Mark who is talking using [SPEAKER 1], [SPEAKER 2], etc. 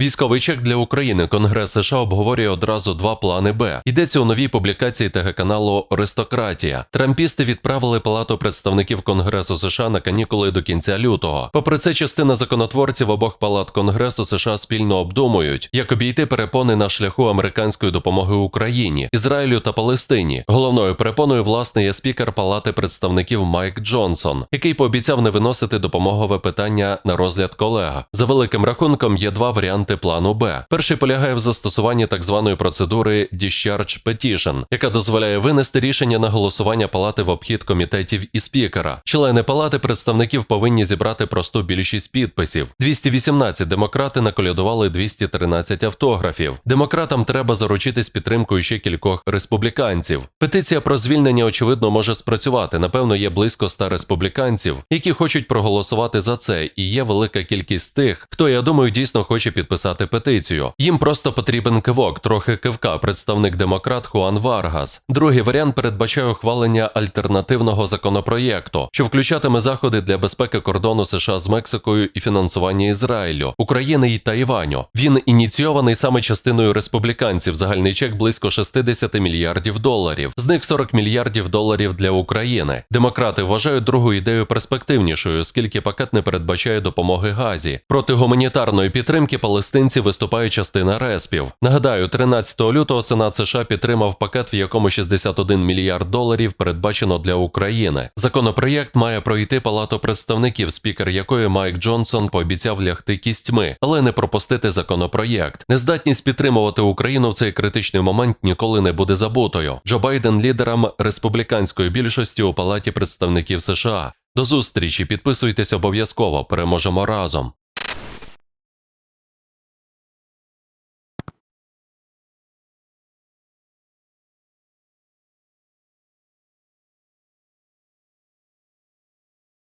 [SPEAKER 1] Військовий чек для України Конгрес США обговорює одразу два плани Б. Йдеться у новій публікації ТГ каналу Аристократія. Трампісти відправили Палату представників Конгресу США на канікули до кінця лютого. Попри це, частина законотворців обох палат Конгресу США спільно обдумують, як обійти перепони на шляху американської допомоги Україні, Ізраїлю та Палестині. Головною перепоною власне є спікер Палати представників Майк Джонсон, який пообіцяв не виносити допомогове питання на розгляд колег. За великим рахунком є два варіанти плану Б. Перший полягає в застосуванні так званої процедури Discharge Petition, яка дозволяє винести рішення на голосування палати в обхід комітетів і спікера. Члени палати представників повинні зібрати просту більшість підписів. 218 демократи наколядували 213 автографів. Демократам треба заручитись підтримкою ще кількох республіканців. Петиція про звільнення очевидно може спрацювати. Напевно, є близько 100 республіканців, які хочуть проголосувати за це, і є велика кількість тих, хто, я думаю, дійсно хоче підписати петицію. Їм просто потрібен кивок, трохи кивка, представник демократ Хуан Варгас. Другий варіант передбачає ухвалення альтернативного законопроєкту, що включатиме заходи для безпеки кордону США з Мексикою і фінансування Ізраїлю, України і Тайваню. Він ініційований саме частиною республіканців. Загальний чек близько 60 мільярдів доларів. З них 40 мільярдів доларів для України. Демократи вважають другу ідею перспективнішою, оскільки пакет не передбачає допомоги Газі. Проти гуманітарної підтримки палестинців виступає частина респів. Нагадаю, 13 лютого Сенат США підтримав пакет, в якому 61 мільярд доларів передбачено для України. Законопроєкт має пройти палату представників, спікер якої Майк Джонсон пообіцяв лягти кістьми, але не пропустити законопроєкт. Нездатність підтримувати Україну в цей критичний момент ніколи не буде забутою. Джо Байден лідером республіканської більшості у палаті представників США. До зустрічі, підписуйтесь обов'язково, переможемо разом.